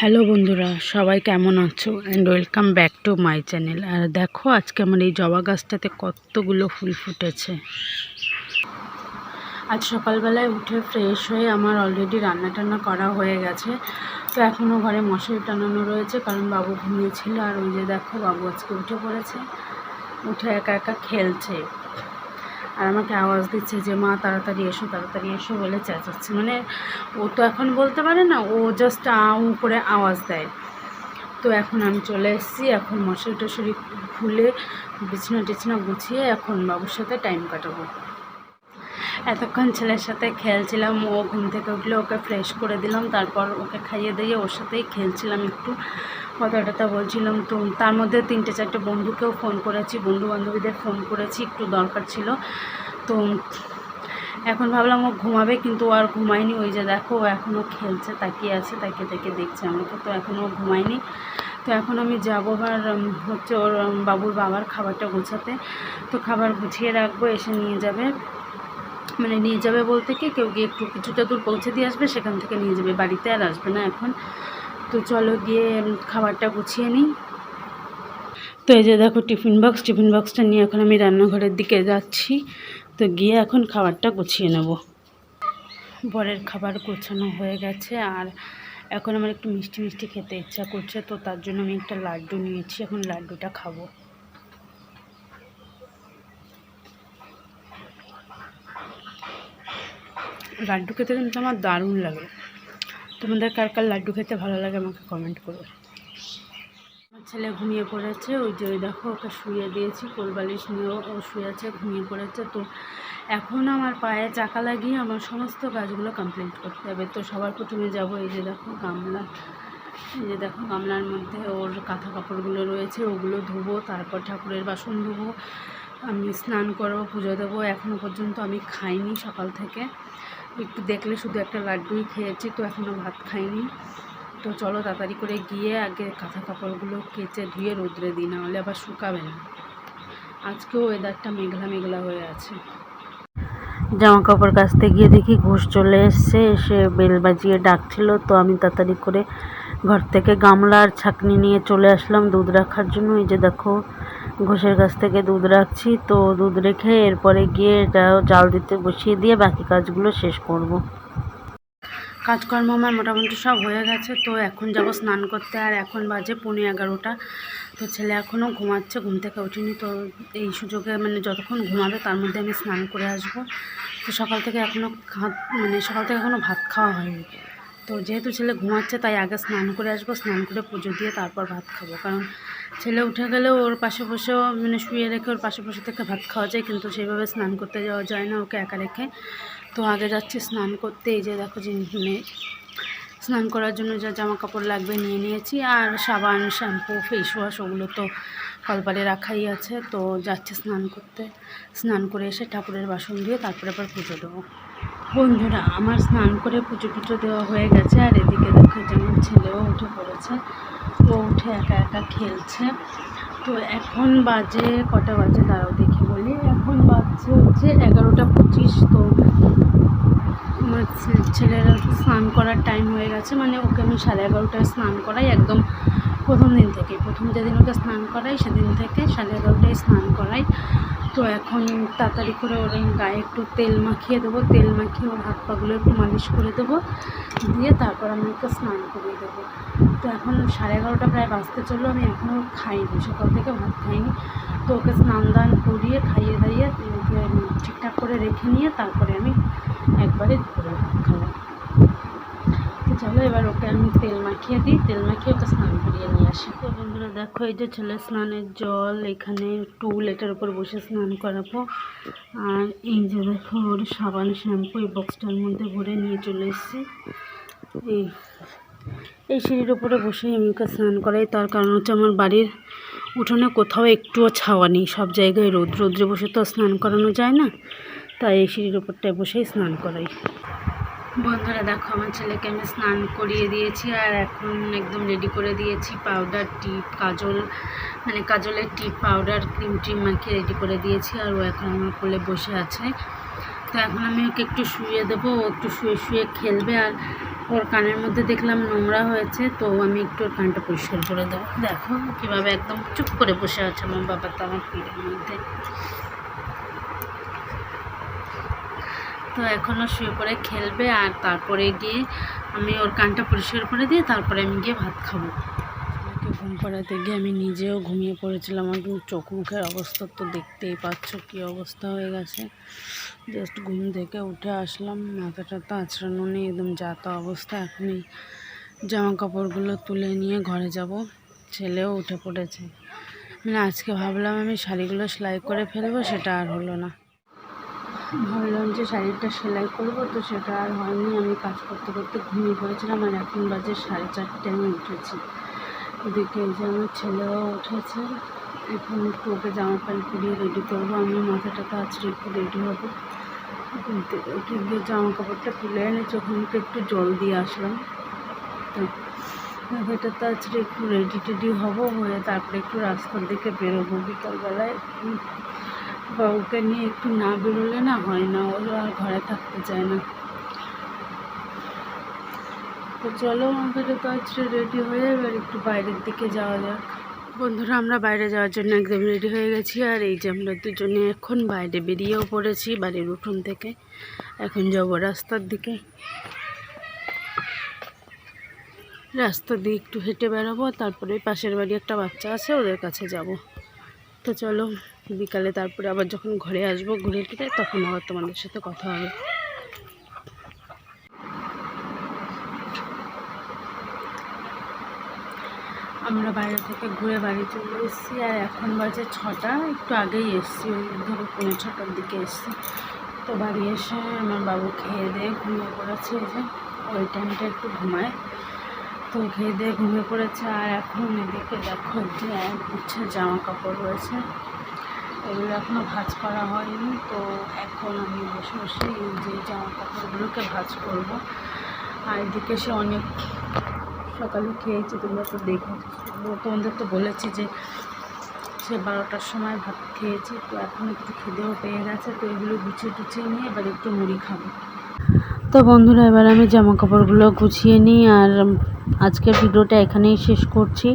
Hello বন্ধুরা, সবাই কেমন আছো? And welcome back to my channel আর দেখো, আজকে আমার এই জবা গাছটাতে কতগুলো ফুল ফুটেছে। আজ সকালবেলায় উঠে ফ্রেশ হয়ে আমার অলরেডি রান্না টান্না করা হয়ে গেছে। তো এখনও ঘরে মশারি টানানো রয়েছে, কারণ বাবু ঘুমিয়েছিল। আর ওই যে দেখো, বাবু আজকে উঠে পড়েছে। উঠে একা একা খেলছে। আর আমাকে আওয়াজ দিচ্ছে যে, মা, তাড়াতাড়ি এসো তাড়াতাড়ি এসো, বলে চেঁচাচ্ছে। মানে ও তো এখন বলতে পারে না, ও জাস্ট আউ করে আওয়াজ দেয়। তো এখন আমি চলে এসেছি, এখন মশারি টশারি খুলে বিছনা টিছনা গুছিয়ে এখন বাবুর সাথে টাইম কাটাবো। এতক্ষণ ছেলের সাথে খেলছিলাম, ও ঘুম থেকে উঠলে ওকে ফ্রেশ করে দিলাম, তারপর ওকে খাইয়ে দিয়ে ওর সাথেই খেলছিলাম একটু। কথা টথা বলছিলাম তো, তার মধ্যে তিনটে চারটে বন্ধুকেও ফোন করেছি বন্ধু বান্ধবীদের ফোন করেছি, একটু দরকার ছিল। তো এখন ভাবলাম ও ঘুমাবে, কিন্তু আর ঘুমায়নি, ওই যে দেখো ও এখনও খেলছে, তাকিয়ে আছে, তাকিয়ে তাকিয়ে দেখছে আমাকে, তো এখনও ঘুমায়নি। তো এখন আমি যাব আর হচ্ছে ওর বাবুর বাবার খাবারটা গোছাতে। তো খাবার গুছিয়ে রাখব, এসে নিয়ে যাবে। মানে নিয়ে যাবে বলতে কি, কেউ গিয়ে একটু কিছুটা দূর পৌঁছে দিয়ে আসবে, সেখান থেকে নিয়ে যাবে, বাড়িতে আর আসবে না এখন। তো চলো গিয়ে খাবারটা গুছিয়ে নিই। তো এই যে দেখো টিফিন বক্স, টিফিন বক্সটা নিয়ে এখন আমি রান্নাঘরের দিকে যাচ্ছি। তো গিয়ে এখন খাবারটা গুছিয়ে নেব। বরের খাবার গোছানো হয়ে গেছে, আর এখন আমার একটু মিষ্টি মিষ্টি খেতে ইচ্ছা করছে, তো তার জন্য আমি একটা লাড্ডু নিয়েছি, এখন লাড্ডুটা খাব। লাড্ডু খেতে কিন্তু আমার দারুণ লাগে তোমাদের কার কার লাড্ডু খেতে ভালো লাগে আমাকে কমেন্ট করো। আমার ছেলে ঘুমিয়ে পড়েছে, ওই যে ওই দেখো ওকে শুয়ে দিয়েছি কোলবালিশ নিয়েও ও শুয়ে আছে, ঘুমিয়ে পড়েছে। তো এখন আমার পায়ে চাকা লাগিয়ে আমার সমস্ত কাজগুলো কমপ্লিট করতে হবে। তো সবার প্রথমে যাব, এই যে দেখো গামলা। এই যে দেখো গামলার মধ্যে ওর কাঁথা কাপড়গুলো রয়েছে, ওগুলো ধুবো, তারপর ঠাকুরের বাসন ধুবো। আমি স্নান করব, পুজো দেবো। এখনও পর্যন্ত আমি খাইনি সকাল থেকে। একটু দেখলে শুধু একটা লাড্ডুই খেয়েছি, তো এখনও ভাত খাইনি। তো চলো তাড়াতাড়ি করে গিয়ে আগে কাঁথা কাপড়গুলো কেচে ধুয়ে রোদ্রে দিই না হলে আবার শুকাবে না। আজকেও ওয়েদারটা মেঘলা মেঘলা হয়ে আছে। জামা কাপড় কাচতে গিয়ে দেখি ঘুষ চলে এসছে, এসে বেল বাজিয়ে ডাকছিল, তো আমি তাড়াতাড়ি করে ঘর থেকে গামলা আর ছাকনি নিয়ে চলে আসলাম দুধ রাখার জন্য। এই যে দেখো ঘোষের কাছ থেকে দুধ রাখছি। তো দুধ রেখে এরপরে গিয়ে এটা জাল দিতে বসিয়ে দিয়ে বাকি কাজগুলো শেষ করব। কাজকর্ম আমার মোটামুটি সব হয়ে গেছে। তো এখন যাব স্নান করতে। আর এখন বাজে পৌনে এগারোটা। তো ছেলে এখনও ঘুমাচ্ছে, ঘুম থেকে উঠিনি তো এই সুযোগে মানে যতক্ষণ ঘুমাবে তার মধ্যে আমি স্নান করে আসব। তো সকাল থেকে এখনও ভাত মানে সকাল থেকে এখনও ভাত খাওয়া হয়নি। তো যেহেতু ছেলে ঘুমাচ্ছে তাই আগে স্নান করে আসব। স্নান করে পুজো দিয়ে তারপর ভাত খাব। কারণ ছেলে উঠে গেলেও ওর পাশে বসেও মানে শুয়ে রেখে ওর পাশে বসে থেকে ভাত খাওয়া যায়, কিন্তু সেইভাবে স্নান করতে যাওয়া যায় না ওকে একা রেখে। তো আগে যাচ্ছি স্নান করতে, এই যে দেখো যে মানে স্নান করার জন্য যা জামা কাপড় লাগবে নিয়ে নিয়েছি, আর সাবান, শ্যাম্পু ফেস ওয়াশ ওগুলো তো কলপারে রাখাই আছে। তো যাচ্ছে স্নান করতে। স্নান করে এসে ঠাকুরের বাসন দিয়ে তারপরে আবার পুজো দেবো। বন্ধুরা, আমার স্নান করে পুজো টুজো দেওয়া হয়ে গেছে আর এদিকে দেখো যে আমার ছেলেও উঠে পড়েছে, ও উঠে একা একা খেলছে। তো এখন বাজে কটা বাজে দাঁড়াও দেখি বলি। এখন বাজছে হচ্ছে এগারোটা পঁচিশ, তো আমার ছেলের স্নান করার টাইম হয়ে গেছে মানে ওকে আমি সাড়ে এগারোটায় স্নান করাই একদম প্রথম দিন থেকে, প্রথম যেদিন ওকে স্নান করাই, সেদিন থেকে সাড়ে এগারোটায় স্নান করাই। তো এখন তাড়াতাড়ি করে ওর গায়ে একটু তেল মাখিয়ে দেবো, তেল মাখিয়ে ওর হাত পাগুলো একটু মালিশ করে দেবো, দিয়ে তারপর আমি ওকে স্নান করিয়ে দেবো। তো এখন সাড়ে এগারোটা প্রায় বাজতে চলল, আমি এখনও খাইনি, সকাল থেকে ভাত খাইনি। তো ওকে স্নান দান করিয়ে খাইয়ে দাইয়ে ওকে ঠিকঠাক করে রেখে নিয়ে তারপরে আমি একবারে ঘুরে তো চলো, এবার ওকে আমি তেল মাখিয়ে দিই। তেল মাখিয়ে ওকে স্নান করিয়ে নিয়ে আসি। তো বন্ধুরা, দেখো, এই যে ছেলে স্নানের জল, এখানে টুল এটার উপর বসে স্নান করাবো। আর এই যে দেখো, ওর সাবান, শ্যাম্পু এই বক্সটার মধ্যে ভরে নিয়ে চলে এসেছি। এই এই সিঁড়ির উপরে বসেই আমি ওকে স্নান করাই। তার কারণ হচ্ছে আমার বাড়ির উঠোনে কোথাও একটুও ছাওয়া নেই। সব জায়গায় রোদ রোদ্রে বসে তো স্নান করানো যায় না। তাই এই সিঁড়ির উপরটায় বসেই স্নান করাই। বন্ধুরা দেখো, আমার ছেলেকে আমি স্নান করিয়ে দিয়েছি আর এখন একদম রেডি করে দিয়েছি পাউডার টিপ কাজল মানে কাজলের টিপ পাউডার ক্রিম ট্রিম মাখিয়ে রেডি করে দিয়েছি আর ও এখন আমার কোলে বসে আছে। তো এখন আমি ওকে একটু শুয়ে দেবো, ও একটু শুয়ে শুয়ে খেলবে আর ওর কানের মধ্যে দেখলাম নোংরা হয়েছে, তো আমি একটু ওর কানটা পরিষ্কার করে দেবো। দেখো কীভাবে একদম চুপ করে বসে আছে আমার বাবা তো আমার পিঠের মধ্যে। তো এখনও শুয়ে পড়ে খেলবে আর তারপরে গিয়ে আমি ওর কানটা পরিষ্কার করে দিয়ে তারপরে আমি গিয়ে ভাত খাব। ঘুম পাড়াতে গিয়ে আমি নিজেও ঘুমিয়ে পড়েছিলাম। আমার চোখ মুখের অবস্থা তো দেখতেই পাচ্ছ কী অবস্থা হয়ে গেছে। জাস্ট ঘুম থেকে উঠে আসলাম, মাথাটা তো আঁচড়ানো নেই, একদম যাতা অবস্থা এখনই জামা কাপড়গুলো তুলে নিয়ে ঘরে যাব। ছেলেও উঠে পড়েছে। মানে আজকে ভাবলাম আমি শাড়িগুলো সেলাই করে ফেলব, সেটা আর হলো না। ভাবলাম যে শাড়িটা সেলাই করব, তো সেটা আর হয়নি। আমি কাজ করতে করতে ঘুমিয়ে পড়েছিলাম আর এখন বাজে সাড়ে চারটে, আমি উঠেছি। এদিকে যে আমার ছেলেও উঠেছে। এখন একটু ওকে জামা প্যান্ট পরিয়ে রেডি করব। আমি মাথাটা তো আজকে একটু রেডি হব। গিয়ে জামা কাপড়টা তুলে এনেছি ওখানে একটু জল দিয়ে আসলাম, তো মাথাটা তো আজকে একটু রেডি টেডি হব হয়ে তারপরে একটু রাস্তার দিকে বেরোবো বিকালবেলায়। উম, ওকে নিয়ে একটু না বেরোলে না হয় না ও আর ঘরে থাকতে চায় না। তো চলো আমাদের আজকে রেডি হয়ে এবার একটু বাইরের দিকে যাওয়া যাক। বন্ধুরা আমরা বাইরে যাওয়ার জন্য একদম রেডি হয়ে গেছি আর এই যে আমরা দুজনে এখন বাইরে বেরিয়েও পড়েছি বাড়ির উঠোন থেকে। এখন যাব রাস্তার দিকে। রাস্তা দিয়ে একটু হেঁটে বেরোবো তারপরে পাশের বাড়ি একটা বাচ্চা আছে ওদের কাছে যাব। তো চলো, বিকালে তারপরে আবার যখন ঘরে আসব ঘুরে ফিরে, তখন আবার তোমাদের সাথে কথা হবে। আমরা বাইরে থেকে ঘুরে বাড়ি চলে এসেছি, আর এখন বাজে ছটা, একটু আগেই এসেছি, ওই ধরো পৌনে ছটার দিকে এসেছি। তো বাড়ি এসে আমার বাবু খেয়ে দিয়ে ঘুমিয়ে পড়েছে যে, ওই টাইমটা একটু ঘুমায়। তো খেয়ে দিয়ে ঘুমিয়ে পড়েছে আর এখন এদিকে দেখো যে এক গুচ্ছ জামা কাপড় রয়েছে। এগুলো এখনও ভাজ করা হয়নি, তো এখন আমি বসে বসে এই যে জামা কাপড়গুলোকে ভাজ করব। আর এদিকে সে অনেক সকালে খেয়েছি, তোমরা তো দেখো। তোমাদের তো বলেছি যে সে বারোটার সময় ভাত খেয়েছি, তো এখন একটু খিদেও পেয়ে গেছে, তো এগুলো গুছিয়ে টুছিয়ে নিয়ে এবার একটু মুড়ি খাব। তো বন্ধুরা, এবার আমি জামা কাপড়গুলো গুছিয়ে নিই আর আজকের ভিডিওটা এখানেই শেষ করছি।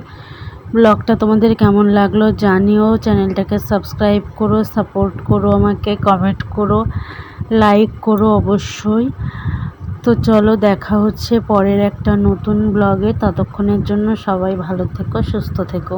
ব্লগটা তোমাদের কেমন লাগল জানিও, চ্যানেলটাকে সাবস্ক্রাইব করো, সাপোর্ট করো আমাকে, কমেন্ট করো, লাইক করো অবশ্যই। তো চলো দেখা হচ্ছে পরের একটা নতুন ব্লগে। ততক্ষণের জন্য সবাই ভালো থেকো, সুস্থ থেকো।